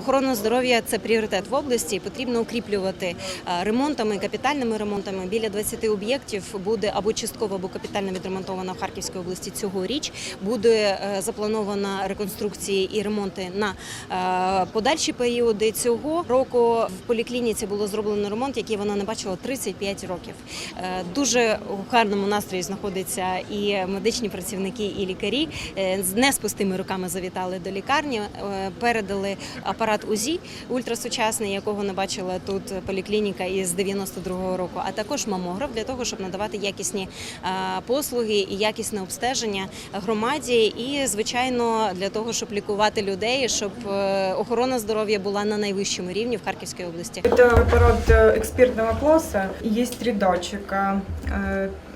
охорона здоров'я це пріоритет в області. Потрібно укріплювати е, ремонтами, капітальними ремонтами. Біля 20 об'єктів буде або частково, або капітально відремонтовано в Харківській області цьогоріч. Буде е, запланована реконструкції і ремонти на е, подальші періоди. Цього року в поліклініці було зроблено ремонт, який вона не бачила 35 років. Дуже у гарному настрої знаходяться і медичні працівники, і лікарі. Не з пустими руками завітали до лікарні, передали апарат УЗІ ультрасучасний, якого не бачила тут поліклініка із 92-го року, а також мамограф для того, щоб надавати якісні е, послуги і якісне обстеження громаді, і звичайно для того, щоб лікувати людей, щоб е, охорона здоров'я була на найвищому рівні в Харківській області. Это аппарат э, экспертного класса. Есть три датчика.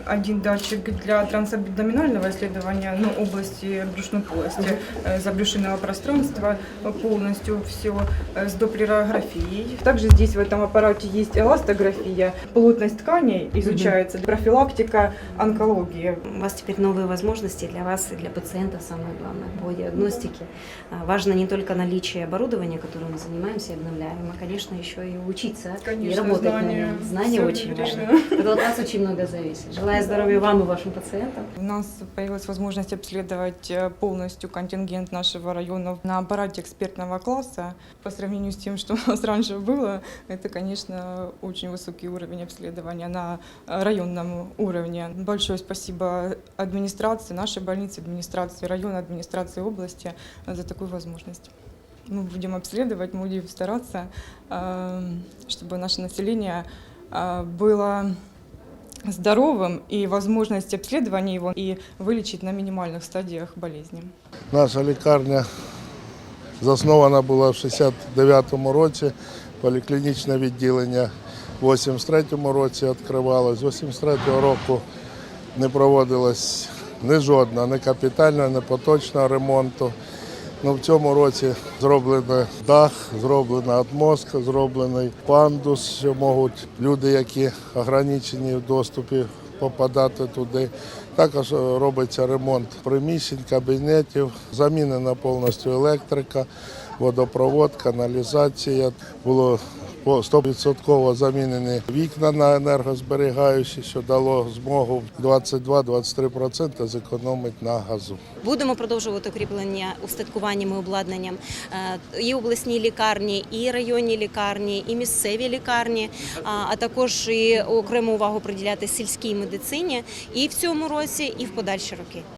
Э, Один датчик для трансабдоминального исследования ну, области брюшной полости, э, забрюшинного пространства, э, полностью все с доплерографией. Также здесь в этом аппарате есть эластография, плотность тканей изучается, профилактика онкологии. У вас теперь новые возможности для вас и для пациента, самое главное, по диагностике. А, Важно не только наличие оборудования, которым мы занимаемся и обновляем, а, конечно, еще и учиться и Конечно, работать на знания. нем. Знания очень важны. Это от нас очень много зависит. Желаю здоровья вам и вашим пациентам. У нас появилась возможность обследовать э, полностью контингент нашего района на аппарате экспертного класса. По сравнению с тем, что у нас раньше было, это, конечно, очень высокий уровень обследования на э, районном уровне. Большое спасибо администрации, нашей больнице, администрации района, администрации области э, за такую возможность. Мы будем обследовать, мы будем стараться, чтобы наше население было здоровым и возможность обследования его и вылечить на минимальных стадиях болезни. Наша лікарня заснована була в 69-му році, поліклінічне відділення в 83-му році відкривалось. З 83-го року не проводилось ні жодного, ні капітального, ні поточного ремонту. Ну, в цьому році зроблений дах, зроблена отмостка, зроблений пандус, що можуть люди, які ограничені в доступі, попадати туди. Також е, робиться ремонт приміщень, кабінетів, замінена повністю електрика, водопровод, каналізація. Було 100% замінені вікна на енергозберігаючі, що дало змогу 22-23% зекономити на газу. Будемо продовжувати укріплення устаткуванням і обладнанням е, і обласні лікарні, і районні лікарні, і місцеві лікарні, а- а також і окрему увагу приділяти сільській медицині і в цьому році, і в подальші роки.